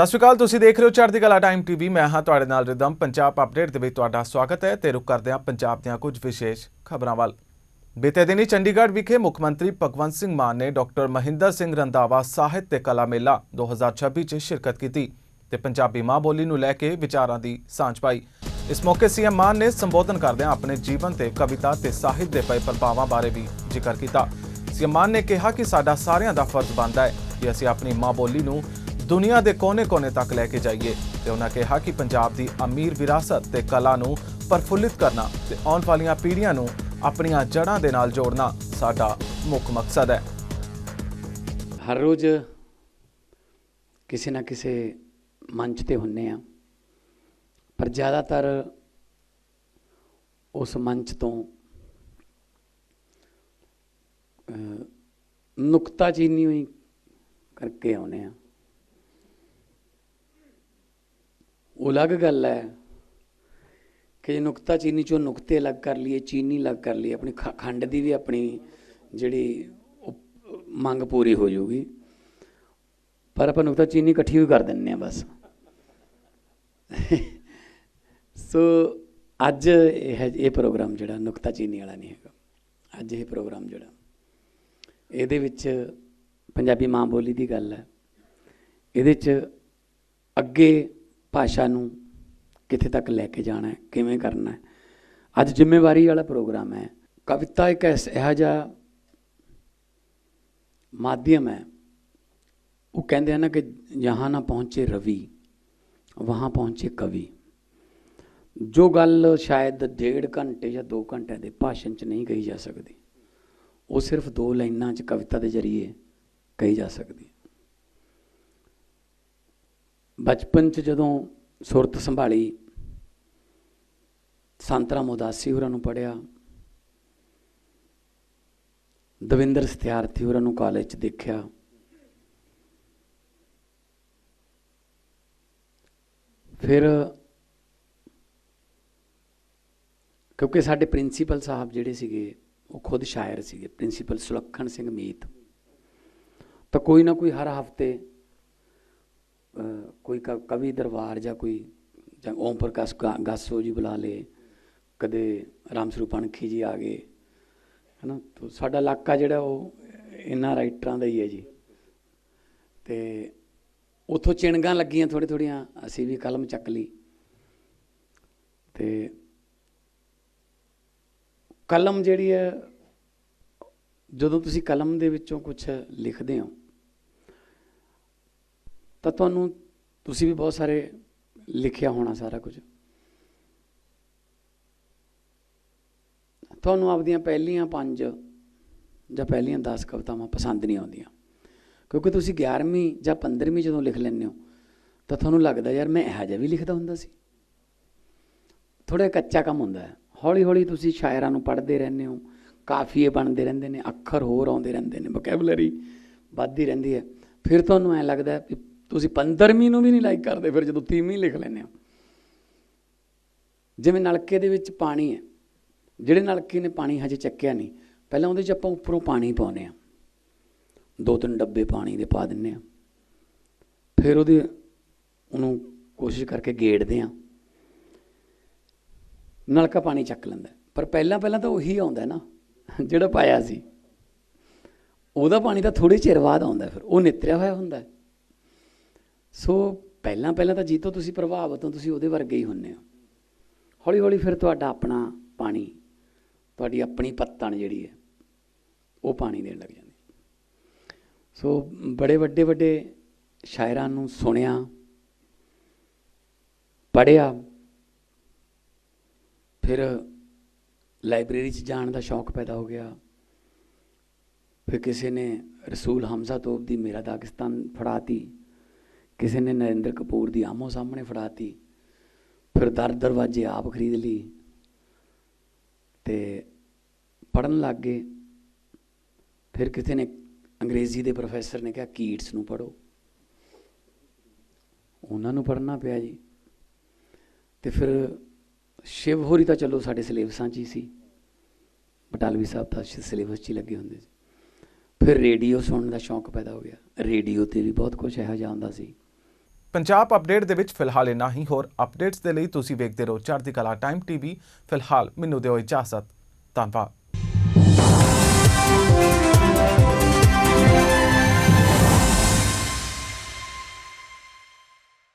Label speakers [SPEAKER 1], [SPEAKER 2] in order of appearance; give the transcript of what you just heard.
[SPEAKER 1] ਸਤਿ ਸ਼੍ਰੀ ਅਕਾਲ, ਤੁਸੀਂ ਦੇਖ ਰਹੇ ਹੋ ਚੜ੍ਹਦੀ ਕਲਾ ਟਾਈਮ ਟੀਵੀ। ਮੈਂ ਹਾਂ ਤੁਹਾਡੇ ਨਾਲ ਰਿਦਮ। ਪੰਜਾਬ ਅਪਡੇਟ ਦੇ ਵਿੱਚ ਤੁਹਾਡਾ ਸਵਾਗਤ ਹੈ ਤੇ ਰੁਕ ਕਰਦੇ ਹਾਂ ਪੰਜਾਬ ਦੀਆਂ ਕੁਝ ਵਿਸ਼ੇਸ਼ ਖਬਰਾਂ ਵੱਲ। ਬੀਤੇ ਦਿਨੀ ਚੰਡੀਗੜ੍ਹ ਵਿਖੇ ਮੁੱਖ ਮੰਤਰੀ ਭਗਵੰਤ ਸਿੰਘ ਮਾਨ ਨੇ ਡਾਕਟਰ ਮਹਿੰਦਰ ਸਿੰਘ ਰੰਧਾਵਾ ਸਾਹਿਤ ਤੇ ਕਲਾ ਮੇਲਾ 2026 'ਚ ਸ਼ਿਰਕਤ ਕੀਤੀ ਤੇ ਪੰਜਾਬੀ ਮਾਂ ਬੋਲੀ ਨੂੰ ਲੈ ਕੇ ਵਿਚਾਰਾਂ ਦੀ ਸਾਂਝ ਪਾਈ। ਇਸ ਮੌਕੇ ਸੀਐਮ ਮਾਨ ਨੇ ਸੰਬੋਧਨ ਕਰਦਿਆਂ ਆਪਣੇ ਜੀਵਨ ਤੇ ਕਵਿਤਾ ਤੇ ਸਾਹਿਤ ਦੇ ਪਏ ਪ੍ਰਭਾਵਾਂ ਬਾਰੇ ਵੀ ਜ਼ਿਕਰ ਕੀਤਾ। ਸੀਐਮ ਮਾਨ ਨੇ ਕਿਹਾ ਕਿ ਸਾਡਾ ਸਾਰਿਆਂ ਦਾ ਫਰਜ਼ ਬਣਦਾ ਹੈ ਕਿ ਅਸੀਂ ਆਪਣੀ ਮਾਂ ਬੋਲੀ ਨੂੰ ਦੁਨੀਆ ਦੇ ਕੋਨੇ-ਕੋਨੇ ਤੱਕ ਲੈ ਕੇ ਜਾਈਏ ਤੇ ਉਹਨਾਂ ਕਿਹਾ ਕਿ ਪੰਜਾਬ ਦੀ ਅਮੀਰ ਵਿਰਾਸਤ ਤੇ ਕਲਾ ਨੂੰ ਪਰਫੁੱਲਿਤ ਕਰਨਾ ਤੇ ਆਉਣ ਵਾਲੀਆਂ ਪੀੜ੍ਹੀਆਂ ਨੂੰ ਆਪਣੀਆਂ ਜੜ੍ਹਾਂ ਦੇ ਨਾਲ ਜੋੜਨਾ ਸਾਡਾ ਮੁੱਖ ਮਕਸਦ ਹੈ।
[SPEAKER 2] ਹਰ ਰੋਜ਼ ਕਿਸੇ ਨਾ ਕਿਸੇ ਮੰਚ ਤੇ ਹੁੰਨੇ ਆ ਪਰ ਜ਼ਿਆਦਾਤਰ ਉਸ ਮੰਚ ਤੋਂ ਅਹ, ਨੁਕਤਾਚੀਨੀ ਹੋਈ ਕਰਕੇ ਆਉਨੇ ਆ। ਉਹ ਅਲੱਗ ਗੱਲ ਹੈ ਕਿ ਜੇ ਨੁਕਤਾਚੀਨੀ ਚੋਂ ਨੁਕਤੇ ਅਲੱਗ ਕਰ ਲਈਏ, ਚੀਨੀ ਅਲੱਗ ਕਰ ਲਈਏ, ਆਪਣੀ ਖ- ਖੰਡ ਦੀ ਵੀ ਆਪਣੀ ਜਿਹੜੀ ਉਹ ਮੰਗ ਪੂਰੀ ਹੋ ਜਾਊਗੀ। ਪਰ ਆਪਾਂ ਨੁਕਤਾ ਚੀਨੀ ਇਕੱਠੀ ਹੋਈ ਕਰ ਦਿੰਨੇ ਆ ਬਸ। ਸੋ ਅੱਜ ਇਹ ਹੈ- ਇਹ ਪ੍ਰੋਗਰਾਮ ਜਿਹੜਾ ਨੁਕਤਾ ਚੀਨੀ ਵਾਲਾ ਨਹੀਂ ਹੈਗਾ। ਅੱਜ ਇਹ ਪ੍ਰੋਗਰਾਮ ਜਿਹੜਾ, ਇਹਦੇ ਵਿੱਚ ਪੰਜਾਬੀ ਮਾਂ ਬੋਲੀ ਦੀ ਗੱਲ ਹੈ। ਇਹਦੇ 'ਚ ਅੱਗੇ ਭਾਸ਼ਾ ਨੂੰ ਕਿੱਥੇ ਤੱਕ ਲੈ ਕੇ ਜਾਣਾ ਹੈ, ਕਿਵੇਂ ਕਰਨਾ ਹੈ। ਅੱਜ ਜ਼ਿੰਮੇਵਾਰੀ ਵਾਲਾ ਪ੍ਰੋਗਰਾਮ ਹੈ। ਕਵਿਤਾ ਇੱਕ ਇਹੋ ਜਿਹਾ ਮਾਧਿਅਮ ਹੈ। ਉਹ ਕਹਿੰਦੇ ਹਨ ਕਿ ਜਹਾਂ ਨਾ ਪਹੁੰਚੇ ਰਵੀ, ਵਹਾਂ ਪਹੁੰਚੇ ਕਵੀ। ਜੋ ਗੱਲ ਸ਼ਾਇਦ ਡੇਢ ਘੰਟੇ ਜਾਂ 2 ਘੰਟੇ ਦੇ ਭਾਸ਼ਣ 'ਚ ਨਹੀਂ ਕਹੀ ਜਾ ਸਕਦੀ, ਉਹ ਸਿਰਫ ਦੋ ਲਾਈਨਾਂ 'ਚ ਕਵਿਤਾ ਦੇ ਜ਼ਰੀਏ ਕਹੀ ਜਾ ਸਕਦੀ। ਬਚਪਨ 'ਚ ਜਦੋਂ ਸੁਰਤ ਸੰਭਾਲੀ, ਸੰਤਰਾਮ ਉਦਾਸੀ ਹੋਰਾਂ ਨੂੰ ਪੜਿਆ ਦਵਿੰਦਰ ਸਤਿਆਰਥੀ ਹੋਰਾਂ ਨੂੰ ਕਾਲਜ 'ਚ ਦੇਖਿਆ, ਫਿਰ ਕਿਉਂਕਿ ਸਾਡੇ ਪ੍ਰਿੰਸੀਪਲ ਸਾਹਿਬ ਜਿਹੜੇ ਸੀਗੇ, ਉਹ ਖੁਦ ਸ਼ਾਇਰ ਸੀਗੇ, ਪ੍ਰਿੰਸੀਪਲ ਸੁਲੱਖਣ ਸਿੰਘ ਮੀਤ, ਤਾਂ ਕੋਈ ਨਾ ਕੋਈ ਹਰ ਹਫ਼ਤੇ ਕੋਈ ਕ- ਕਵੀ ਦਰਬਾਰ ਜਾਂ ਕੋਈ, ਜਾਂ ਓਮ ਪ੍ਰਕਾਸ਼ ਗਾ- ਗਾਸੋ ਜੀ ਬੁਲਾ ਲੇ, ਕਦੇ ਰਾਮਸਰੂਪ ਅਣਖੀ ਜੀ ਆ ਗਏ, ਹਨਾ? ਤੋ ਸਾਡਾ ਇਲਾਕਾ ਜਿਹੜਾ ਉਹ ਇਹਨਾਂ ਰਾਈਟਰਾਂ ਦਾ ਹੀ ਹੈ ਜੀ। ਤੇ ਉਥੋਂ ਚਿਣਗਾਂ ਲੱਗੀਆਂ ਥੋੜੀ ਥੋੜੀਆਂ ਅਸੀਂ ਵੀ ਕਲਮ ਚੱਕ ਲਈ। ਤੇ ਕਲਮ ਜਿਹੜੀ ਹੈ, ਜਦੋਂ ਤੁਸੀਂ ਕਲਮ ਦੇ ਵਿੱਚੋਂ ਕੁਝ ਲਿਖਦੇ ਹੋ, ਤਾਂ ਤੁਹਾਨੂੰ ਤੁਸੀਂ ਵੀ ਬਹੁਤ ਸਾਰੇ ਲਿਖਿਆ ਹੋਣਾ ਸਾਰਾ ਕੁਝ। ਤੁਹਾਨੂੰ ਆਪਦੀਆਂ ਪਹਿਲੀਆਂ ਪੰਜ ਜਾਂ ਪਹਿਲੀਆਂ 10 ਕਵਿਤਾਵਾਂ ਪਸੰਦ ਨਹੀਂ ਆਉਂਦੀਆਂ। ਕਿਉਂਕਿ ਤੁਸੀਂ 11ਵੀਂ ਜਾਂ 15ਵੀਂ ਜਦੋਂ ਲਿਖ ਲੈਂਦੇ ਹੋ, ਤਾਂ ਤੁਹਾਨੂੰ ਲੱਗਦਾ ਯਾਰ ਮੈਂ ਇਹੋ ਜਿਹਾ ਵੀ ਲਿਖਦਾ ਹੁੰਦਾ ਸੀ। ਥੋੜਾ ਕੱਚਾ ਕੰਮ ਹੁੰਦਾ ਹੈ। ਹੌਲੀ ਹੌਲੀ ਤੁਸੀਂ ਸ਼ਾਇਰਾਂ ਨੂੰ ਪੜ੍ਹਦੇ ਰਹਿੰਦੇ ਹੋ, ਕਾਫੀਏ ਬਣਦੇ ਰਹਿੰਦੇ ਨੇ, ਅੱਖਰ ਹੋਰ ਆਉਂਦੇ ਰਹਿੰਦੇ ਨੇ ਵੋਕੈਬਲਰੀ ਵੱਧਦੀ ਰਹਿੰਦੀ ਹੈ। ਫਿਰ ਤੁਹਾਨੂੰ ਐ ਲੱਗਦਾ ਹੈ ਵੀ ਤੁਸੀਂ 15ਵੀਂ ਨੂੰ ਵੀ ਨਹੀਂ ਲਾਈਕ ਕਰਦੇ, ਫਿਰ ਜਦੋਂ 30ਵੀਂ ਲਿਖ ਲੈਂਦੇ ਹੋ। ਜਿਵੇਂ ਨਲਕੇ ਦੇ ਵਿੱਚ ਪਾਣੀ ਹੈ, ਜਿਹੜੇ ਨਲਕੇ ਨੇ ਪਾਣੀ ਹਜੇ ਚੱਕਿਆ ਨਹੀਂ, ਪਹਿਲਾਂ ਉਹਦੇ 'ਚ ਆਪਾਂ ਉੱਪਰੋਂ ਪਾਣੀ ਪਾਉਨੇ ਆ ਦੋ ਤਿੰਨ ਡੱਬੇ ਪਾਣੀ ਦੇ ਪਾ ਦਿੰਨੇ ਆ ਫਿਰ ਉਹਦੇ, ਉਹਨੂੰ ਕੋਸ਼ਿਸ਼ ਕਰਕੇ ਗੇੜਦੇ ਆ ਨਲਕਾ ਪਾਣੀ ਚੱਕ ਲੈਂਦਾ ਪਰ ਪਹਿਲਾਂ ਪਹਿਲਾਂ ਤਾਂ ਉਹੀ ਆਉਂਦਾ ਨਾ, ਜਿਹੜਾ ਪਾਇਆ ਸੀ। ਉਹਦਾ ਪਾਣੀ ਤਾਂ ਥੋੜੇ ਚਿਰ ਬਾਅਦ ਆਉਂਦਾ ਫਿਰ, ਉਹ ਨਿਤਰਿਆ ਹੋਇਆ ਹੁੰਦਾ ਸੋ ਪਹਿਲਾਂ ਪਹਿਲਾਂ ਤਾਂ ਜੀਤੋ ਤੁਸੀਂ ਪ੍ਰਭਾਵਿਤ ਹੋ, ਤੁਸੀਂ ਉਹਦੇ ਵਰਗੇ ਹੀ ਹੁੰਨੇ ਹੋ। ਹੌਲੀ ਹੌਲੀ ਫਿਰ ਤੁਹਾਡਾ ਆਪਣਾ ਪਾਣੀ, ਤੁਹਾਡੀ ਆਪਣੀ ਪੱਤਣ ਜਿਹੜੀ ਹੈ, ਉਹ ਪਾਣੀ ਦੇਣ ਲੱਗ ਜਾਂਦੀ। ਸੋ ਬੜੇ ਵੱਡੇ ਵੱਡੇ ਸ਼ਾਇਰਾਂ ਨੂੰ ਸੁਣਿਆ, ਪੜ੍ਹਿਆ, ਫਿਰ ਲਾਇਬ੍ਰੇਰੀ 'ਚ ਜਾਣ ਦਾ ਸ਼ੌਕ ਪੈਦਾ ਹੋ ਗਿਆ। ਫਿਰ ਕਿਸੇ ਨੇ ਰਸੂਲ ਹਮਜ਼ਾ ਤੋਪ ਦੀ ਮੇਰਾ ਦਾਗਿਸਤਾਨ ਫੜਾਤੀ। ਕਿਸੇ ਨੇ ਨਰਿੰਦਰ ਕਪੂਰ ਦੀ ਆਮੋ ਸਾਹਮਣੇ ਫੜਾਤੀ, ਫਿਰ ਦਰ ਦਰਵਾਜ਼ੇ ਆਪ ਖਰੀਦ ਲਈ ਤੇ ਪੜਨ ਲੱਗ ਗਏ। ਫਿਰ ਕਿਸੇ ਨੇ ਅੰਗਰੇਜ਼ੀ ਦੇ ਪ੍ਰੋਫੈਸਰ ਨੇ ਕਿਹਾ, ਕੀਟਸ ਨੂੰ ਪੜੋ ਉਹਨਾਂ ਨੂੰ ਪੜਨਾ ਪਿਆ ਜੀ। ਤੇ ਫਿਰ ਸ਼ਿਵ ਹੋਰੀ ਤਾਂ ਚਲੋ ਸਾਡੇ ਸਿਲੇਬਸਾਂ 'ਚ ਹੀ ਸੀ। ਬਟਾਲਵੀ ਸਾਹਿਬ ਤਾਂ ਸਿਲੇਬਸ 'ਚ ਹੀ ਲੱਗੇ ਹੁੰਦੇ ਸੀ। ਫਿਰ ਰੇਡੀਓ ਸੁਣਨ ਦਾ ਸ਼ੌਂਕ ਪੈਦਾ ਹੋ ਗਿਆ। ਰੇਡੀਓ ਤੇ ਵੀ ਬਹੁਤ ਕੁਝ ਇਹੋ ਜਿਹਾ ਹੁੰਦਾ ਸੀ।
[SPEAKER 1] ਪੰਜਾਬ ਅਪਡੇਟ ਦੇ ਵਿੱਚ ਫਿਲਹਾਲ ਇੰਨਾ ਹੀ। ਹੋਰ ਅਪਡੇਟਸ ਦੇ ਲਈ ਤੁਸੀਂ ਵੇਖਦੇ ਰਹੋ ਚੜ੍ਹਦੀ ਕਲਾ ਟਾਈਮ ਟੀਵੀ ਫਿਲਹਾਲ ਮੈਨੂੰ ਦਿਓ ਇਜਾਜ਼ਤ। ਧੰਨਵਾਦ।